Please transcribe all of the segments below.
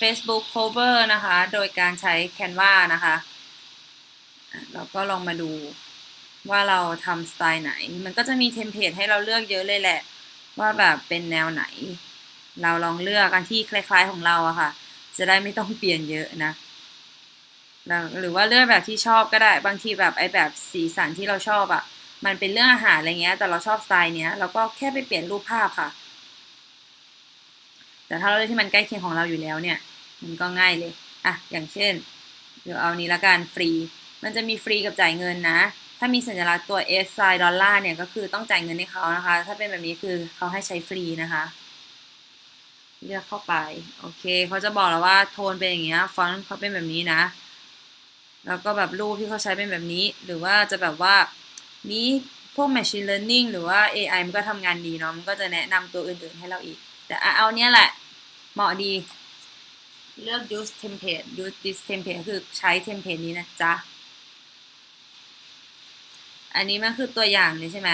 Facebook cover นะคะ โดยการใช้ Canva นะคะเราก็ลองมาดูว่าเราทำสไตล์ไหน มันก็จะมีเทมเพลตให้เราเลือกเยอะเลยแหละ ว่าแบบเป็นแนวไหน เราลองเลือกอันที่คล้ายๆของเราอะค่ะ จะได้ไม่ต้องเปลี่ยนเยอะนะ หรือว่าเลือกแบบที่ชอบก็ได้ บางทีแบบไอ้แบบสีสันที่เราชอบอะมันเป็นเรื่องอาหารอะไรเงี้ย แต่เราชอบสไตล์เนี้ย เราก็แค่ไปเปลี่ยนรูปภาพค่ะ แต่ถ้าเราเลือกที่มันใกล้เคียงของเราอยู่แล้วเนี่ย มันก็ง่ายเลย อะ อย่างเช่น เดี๋ยวเอานี้ละกันฟรี มันจะมีฟรีกับจ่ายเงินนะ ถ้ามีสัญลักษณ์ตัว S ไซดอลลาร์เนี่ยก็คือต้องจ่ายเงินให้เขานะคะ ถ้าเป็นแบบนี้คือเขาให้ใช้ฟรีนะคะ เลือกเข้าไป โอเค เขาจะบอกแล้วว่าโทนเป็นอย่างเงี้ย ฟอนต์เขาเป็นแบบนี้นะ แล้วก็แบบรูปที่เขาใช้เป็นแบบนี้ หรือว่าจะแบบว่า นี้พวก machine learning หรือว่า AI มันก็ทำงานดีเนาะ มันก็จะแนะนำตัวอื่นๆให้เราอีก แต่เอาเนี้ยแหละ เหมาะดี เลือก use template use this template คือใช้ template นี้นะจ๊ะ อันนี้มันคือตัวอย่างเลยใช่ไหม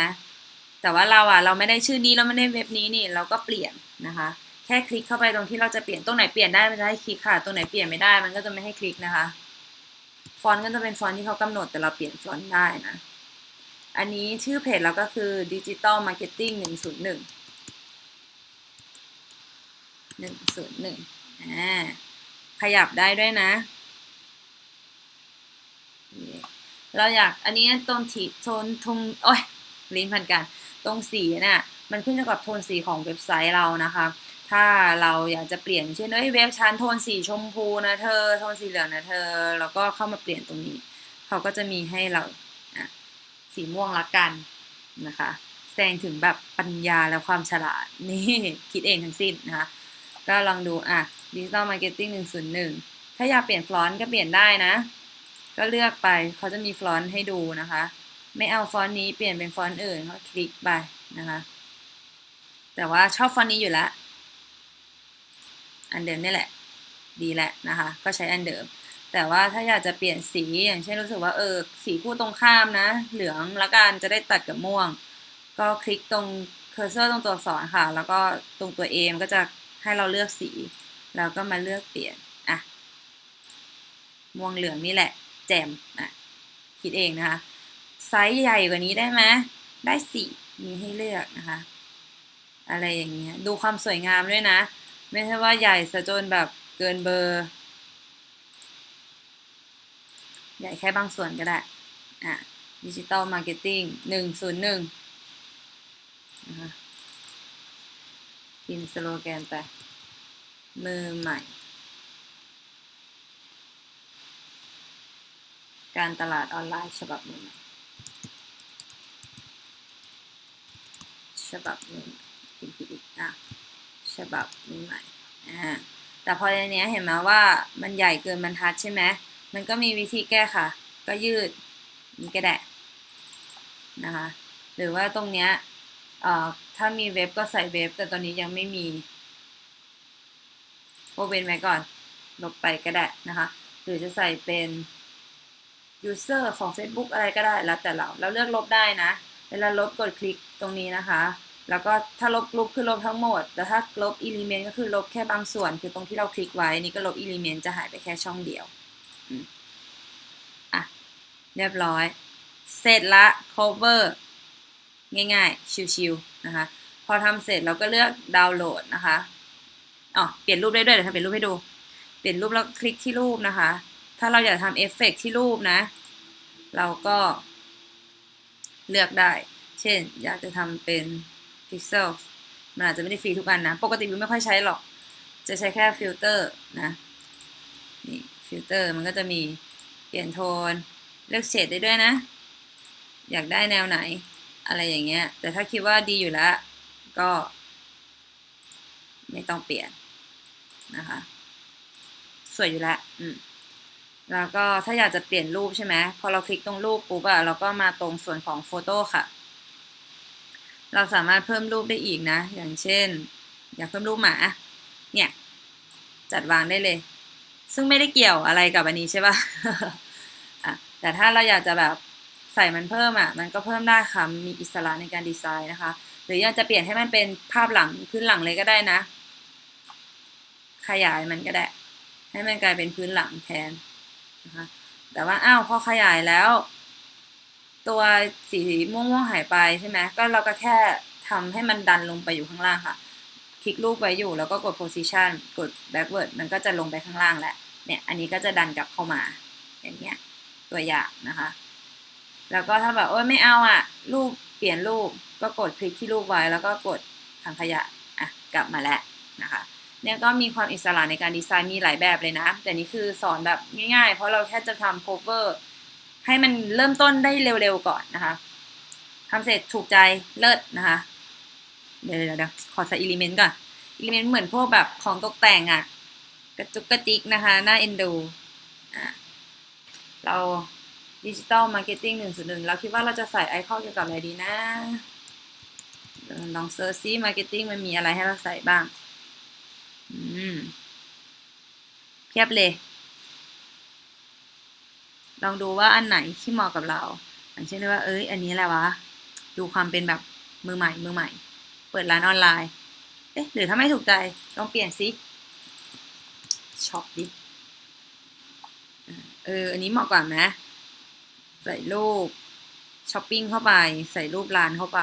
แต่ว่าเราอะเราไม่ได้ชื่อนี้เราไม่ได้เว็บนี้นี่เราก็เปลี่ยนนะคะ แค่คลิกเข้าไปตรงที่เราจะเปลี่ยนตรงไหนเปลี่ยนได้มันจะให้คลิกค่ะตรงไหนเปลี่ยนไม่ได้มันก็จะไม่ให้คลิกนะคะ ฟอนต์ก็จะเป็นฟอนต์ที่เขากำหนดแต่เราเปลี่ยนฟอนต์ได้นะ อันนี้ชื่อเพจเราก็คือ Digital Marketing 101 101อ่าขยับได้ด้วยนะ เราอยากอันนี้ตรงถีโทนทงโอ้ยลิ้นพันกัน ตรงสีน่ะมันขึ้นอยู่กับโทนสีของเว็บไซต์เรานะคะ ถ้าเราอยากจะเปลี่ยนเช่นเอ้ยเว็บชั้นโทนสีชมพูนะเธอ โทนสีเหลืองนะเธอ แล้วก็เข้ามาเปลี่ยนตรงนี้ เขาก็จะมีให้เราสีม่วงละกันนะคะ แสดงถึงแบบปัญญาและความฉลาดนี่คิดเองทั้งสิ้นนะคะ ก็ลองดูอะ Digital Marketing 101ถ้าอยากเปลี่ยนฟอนต์ก็เปลี่ยนได้นะ ก็เลือกไปเขาจะมีฟอนต์ให้ดูนะคะ ไม่เอาฟอนต์นี้เปลี่ยนเป็นฟอนต์อื่นก็คลิกไปนะคะ แต่ว่าชอบฟอนต์นี้อยู่แล้วอันเดิมนี่แหละ ดีแหละนะคะ ก็ใช้อันเดิม แต่ว่าถ้าอยากจะเปลี่ยนสีอย่างเช่นรู้สึกว่าเออสีคู่ตรงข้ามนะ เหลืองละกันจะได้ตัดกับม่วง ก็คลิกตรงเคอร์เซอร์ตรงตัวอักษรค่ะ แล้วก็ตรงตัว A มันก็จะ ให้เราเลือกสีแล้วก็มาเลือกเปลี่ยนอะม่วงเหลืองนี่แหละ แจมอะคิดเองนะคะ ไซส์ใหญ่กว่านี้ได้ไหมได้สี่มีให้เลือกนะคะ อะไรอย่างเงี้ย ดูความสวยงามด้วยนะ ไม่ใช่ว่าใหญ่ซะจนแบบเกินเบอร์ ใหญ่แค่บางส่วนก็ได้ อะดิจิตอลมาร์เก็ตติ้งหนึ่งศูนย์หนึ่งนะคะ พิมพ์สโลแกนไป มือใหม่ การตลาดออนไลน์ฉบับมือใหม่ฉบับมือใหม่พิมพ์ผิดอีกอะฉบับมือใหม่อ่าแต่พอในนี้เห็นไหมว่ามันใหญ่เกินบรรทัดใช่ไหมมันก็มีวิธีแก้ค่ะ ก็ยืดนี่ก็ได้นะคะ หรือว่าตรงเนี้ย ถ้ามีเว็บก็ใส่เว็บ แต่ตอนนี้ยังไม่มีโอเวนไว้ก่อน ลบไปก็ได้นะคะ หรือจะใส่เป็น user ของ Facebook อะไรก็ได้แล้วแต่เราแล้วเลือกลบได้นะ เวลาลบกดคลิกตรงนี้นะคะ แล้วก็ถ้าลบลบคือลบทั้งหมด แต่ถ้าลบ element ก็คือลบแค่บางส่วน คือตรงที่เราคลิกไว้ นี่ก็ลบ element จะหายไปแค่ช่องเดียวอะ เรียบร้อย เสร็จละ cover ง่ายๆ ชิวๆนะคะ พอทำเสร็จเราก็เลือกดาวน์โหลดนะคะอ๋อเปลี่ยนรูปได้ด้วยเดี๋ยวทำเปลี่ยนรูปให้ดู เปลี่ยนรูปแล้วคลิกที่รูปนะคะ ถ้าเราอยากทำเอฟเฟกที่รูปนะ เราก็เลือกได้ เช่น อยากจะทำเป็น pixel มันอาจจะไม่ได้ฟรีทุกอันนะ ปกติวิวไม่ค่อยใช้หรอก จะใช้แค่ฟิลเตอร์นะ นี่ฟิลเตอร์มันก็จะมีเปลี่ยนโทน เลือกเฉดได้ด้วยนะ อยากได้แนวไหน อะไรอย่างเงี้ย แต่ถ้าคิดว่าดีอยู่แล้วก็ ไม่ต้องเปลี่ยนนะคะ สวยอยู่แล้วอืมแล้วก็ถ้าอยากจะเปลี่ยนรูปใช่ไหมพอเราคลิกตรงรูปปุ๊บอะเราก็มาตรงส่วนของโฟโต้ค่ะ เราสามารถเพิ่มรูปได้อีกนะ อย่างเช่น อยากเพิ่มรูปหมาเนี่ย จัดวางได้เลย ซึ่งไม่ได้เกี่ยวอะไรกับอันนี้ใช่ปะ่ะแต่ถ้าเราอยากจะแบบ ใส่มันเพิ่มอะมันก็เพิ่มได้ค่ะมีอิสระในการดีไซน์นะคะ หรืออยากจะเปลี่ยนให้มันเป็นภาพหลังพื้นหลังเลยก็ได้นะ ขยายมันก็ได้ ให้มันกลายเป็นพื้นหลังแทนนะคะแต่ว่าอ้าวพอขยายแล้ว ตัวสีม่วงๆหายไปใช่ไหมก็เราก็แค่ทำให้มันดันลงไปอยู่ข้างล่างค่ะ คลิกรูปไว้อยู่แล้วก็กด position กด backward มันก็จะลงไปข้างล่างแหละเนี่ย อันนี้ก็จะดันกลับเข้ามา อย่างเงี้ยตัวอย่างนะคะ แล้วก็ถ้าแบบโอ้ยไม่เอาอะ รูปเปลี่ยนรูปก็กดคลิกที่รูปไว้ แล้วก็กดถังขยะอะกลับมาแล้วนะคะเนี่ยก็มีความอิสระในการดีไซน์มีหลายแบบเลยนะ แต่นี่คือสอนแบบง่ายๆ เพราะเราแค่จะทำ cover ให้มันเริ่มต้นได้เร็วๆก่อนนะคะทำเสร็จถูกใจเลิศนะคะ เดี๋ยวเดี๋ยวขอใส่อิเลเมนต์ก่อนอิเลเมนต์เหมือนพวกแบบของตกแต่งอะ่ะกระจุกกระจิกนะคะหน้าเอ็นดูอะเรา ดิจิตอลมาร์เก็ตติ้งหนึ่งส่วนหนึ่งเราคิดว่าเราจะใส่ไอคอนเกี่ยวกับอะไรดีนะ ลองเซิร์ชซิมาร์เก็ตติ้งมันมีอะไรให้เราใส่บ้าง อืมเพียบเลย ลองดูว่าอันไหนที่เหมาะกับเรา อย่างเช่นว่า เอ้ย อันนี้แหละวะ ดูความเป็นแบบมือใหม่ มือใหม่ เปิดร้านออนไลน์ เอ๊ะ หรือถ้าไม่ถูกใจ ลองเปลี่ยนซิช็อปดิ เออ อันนี้เหมาะกว่าไหม ใส่รูปช้อปปิ้งเข้าไป ใส่รูปร้านเข้าไป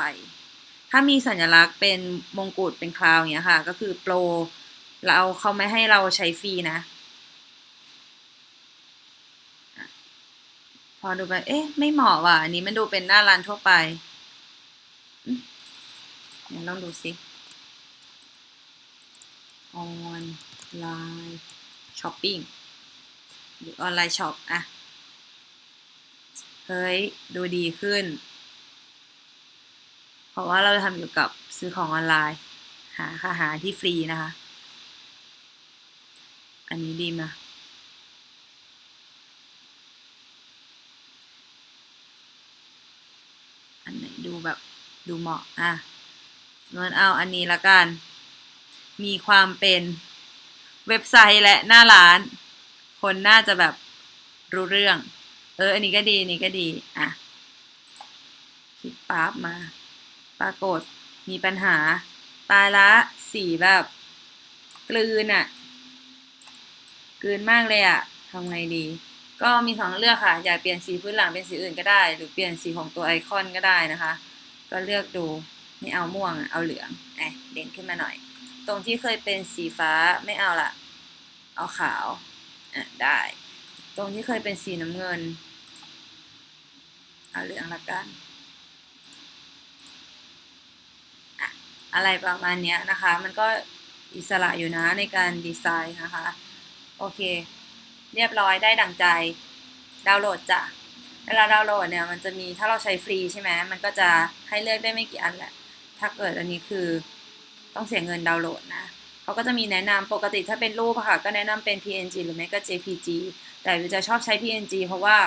ถ้ามีสัญลักษณ์เป็นมงกุฎเป็นคราวอย่างเงี้ยค่ะ ก็คือโปรเราเขาไม่ให้เราใช้ฟรีนะพอดูไป เอ๊ะ ไม่เหมาะว่ะ อันนี้มันดูเป็นหน้าร้านทั่วไปเดี๋ยวลองดูสิ ออนไลน์ช้อปปิ้งหรือออนไลน์ช็อปอะ เฮ้ย ดูดีขึ้น เพราะว่าเราทำอยู่กับซื้อของออนไลน์ หาค่ะหาที่ฟรีนะคะ อันนี้ดีมาอันไหนดูแบบดูเหมาะอะนวนเอาอันนี้ละกัน มีความเป็นเว็บไซต์และหน้าร้าน คนน่าจะแบบรู้เรื่อง เออ อันนี้ก็ดี นี่ก็ดี อะ คลิกปั๊บมา ปรากฏ มีปัญหา ตายละ สีแบบ กลืนอะ่ะ กลืนมากเลยอะ่ะทำไงดี ก็มีสองเลือกค่ะ อยากเปลี่ยนสีพื้นหลังเป็นสีอื่นก็ได้ หรือเปลี่ยนสีของตัวไอคอนก็ได้นะคะ ก็เลือกดู ไม่เอาม่วง เอาเหลืองไอเด่นขึ้นมาหน่อย ตรงที่เคยเป็นสีฟ้าไม่เอาละ เอาขาว อะ ได้ ตรงที่เคยเป็นสีน้ำเงิน เอาเหลืองละกันอะอะไรประมาณนี้นะคะ มันก็อิสระอยู่นะในการดีไซน์นะคะ โอเค เรียบร้อยได้ดังใจ ดาวน์โหลดจ้ะ เวลาดาวน์โหลดเนี่ยมันจะมีถ้าเราใช้ฟรีใช่ไหมมันก็จะให้เลือกได้ไม่กี่อันแหละ ถ้าเกิดอันนี้คือต้องเสียเงินดาวน์โหลดนะเขาก็จะมีแนะนำปกติถ้าเป็นรูปค่ะ ก็แนะนำเป็น PNG หรือไม่ก็ JPG แต่วิวจะชอบใช้ PNG เพราะว่า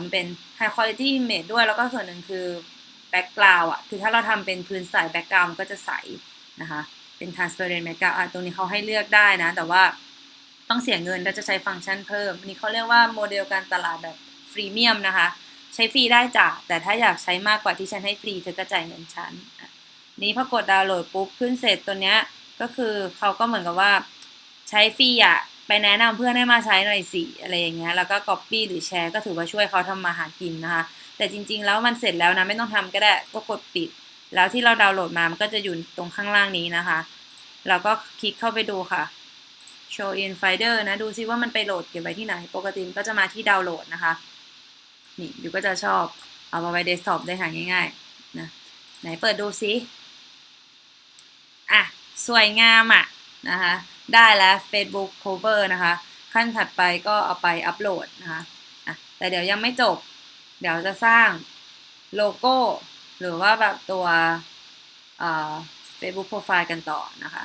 มันเป็น high quality image ด้วย แล้วก็ส่วนหนึ่งคือ background อะ คือถ้าเราทำเป็นพื้นใส background ก็จะใสนะคะ เป็น transparent background อะตรงนี้เขาให้เลือกได้นะ แต่ว่าต้องเสียเงินถ้าจะใช้ฟังก์ชันเพิ่มนี่เขาเรียกว่าโมเดลการตลาดแบบฟรีเมียมนะคะ ใช้ฟรีได้จ้ะ แต่ถ้าอยากใช้มากกว่าที่ฉันให้ฟรีเธอก็จ่ายเงินฉัน นี้พอกดดาวน์โหลดปุ๊บขึ้นเสร็จตัวเนี้ยก็คือเขาก็เหมือนกับว่าใช้ฟรีอะ ไปแนะนำเพื่อนให้มาใช้หน่อยสิอะไรอย่างเงี้ยแล้วก็ก๊อปปี้หรือแชร์ก็ถือว่าช่วยเขาทำมาหากินนะคะ แต่จริง ๆ แล้วมันเสร็จแล้วนะไม่ต้องทำก็ได้ก็กดปิด แล้วที่เราดาวน์โหลดมามันก็จะอยู่ตรงข้างล่างนี้นะคะเราก็คลิกเข้าไปดูค่ะ show in folder นะดูซิว่ามันไปโหลดเก็บไว้ที่ไหน ปกติก็จะมาที่ดาวน์โหลดนะคะ นี่ยูก็จะชอบเอามาไว้เดสก์ท็อปได้หาง่ายๆนะไหนเปิดดูซิอะสวยงามอะนะคะ ได้แล้ว Facebook cover นะคะ ขั้นถัดไปก็เอาไปอัปโหลดนะคะแต่เดี๋ยวยังไม่จบ เดี๋ยวจะสร้างโลโก้ หรือว่าแบบตัว Facebook profile กันต่อนะคะ